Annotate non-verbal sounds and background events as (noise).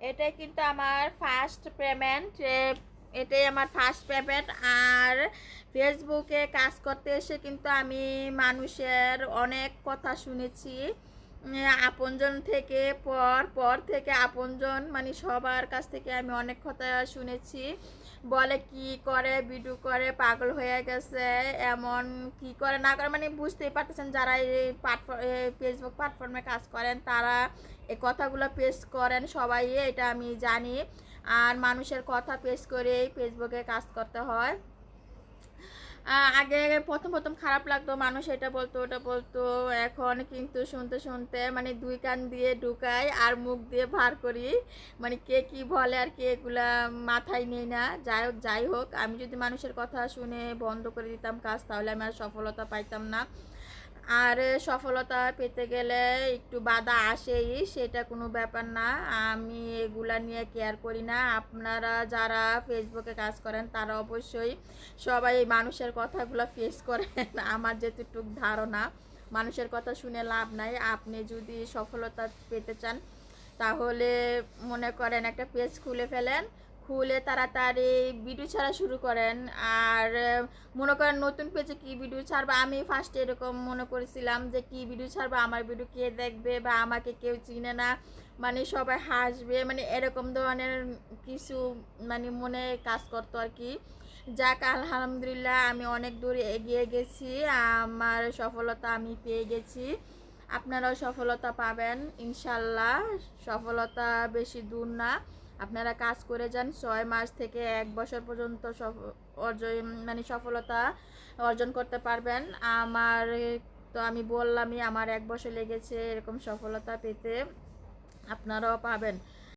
এটাই কিন্তু আমার ফার্স্ট পেমেন্ট এটাই আমার ফার্স্ট পেমেন্ট আর ফেসবুকে কাজ করতে এসে কিন্তু আমি মানুষের অনেক কথা শুনেছি। আপনজন থেকে পর পর থেকে আপনজন মানে সবার কাছ থেকে আমি অনেক কথা শুনেছি। বলে কি করে ভিডিও করে, পাগল হয়ে গেছে, এমন কি করে না করে মানে বুঝতেই পারতেছেন যারা এই প্ল্যাটফর্ম ফেসবুক প্ল্যাটফর্মে কাজ করেন, তারা এই কথাগুলো পেশ করেন সবাই, এটা আমি জানি। আর মানুষের কথা পেশ করেই ফেসবুকে কাজ করতে হয়। আগে প্রথম প্রথম খারাপ লাগতো, মানুষ এটা বলতো, ওটা বলতো, এখন কিন্তু শুনতে শুনতে মানে দুই কান দিয়ে ঢুকাই আর মুখ দিয়ে ভার করি। মানে কে কি বলে আর কে এগুলা মাথায় নেই না। যাই হোক যাই হোক, আমি যদি মানুষের কথা শুনে বন্ধ করে দিতাম কাজ, তাহলে আমি আর সফলতা পাইতাম না। আর সফলতা পেতে গেলে একটু বাধা আসেই, সেটা কোনো ব্যাপার না। আমি এগুলা নিয়ে কেয়ার করি না। আপনারা যারা ফেসবুকে কাজ করেন, তারা অবশ্যই সবাই এই মানুষের কথাগুলো ফেস করেন। (laughs) আমার যেটুক ধারণা, মানুষের কথা শুনে লাভ নাই। আপনি যদি সফলতা পেতে চান, তাহলে মনে করেন একটা পেজ খুলে ফেলেন। খুলে তাড়াতাড়ি ভিডিও ছাড়া শুরু করেন। আর মনে করেন নতুন পেজে কি ভিডিও ছাড়বা? আমি ফার্স্টে এরকম মনে করেছিলাম যে কি ভিডিও ছাড়বা? আমার ভিডিও কে দেখবে বা আমাকে কেউ চিনে না? মানে সবাই হাসবে। মানে এরকম ধরনের কিছু মানে মনে কাজ করতো আর কি। যাক, আলহামদুলিল্লাহ আমি অনেক দূরে এগিয়ে গেছি। আমার সফলতা আমি পেয়ে গেছি। আপনারাও সফলতা পাবেন, ইনশাল্লাহ। সফলতা বেশি দূর না। আপনারা কাজ করে যান, ছয় মাস থেকে এক বছর পর্যন্ত অর্জন মানে সফলতা অর্জন করতে পারবেন। আমার তো আমি বললামই, আমার এক বছর লেগেছে এরকম সফলতা পেতে। আপনারাও পাবেন।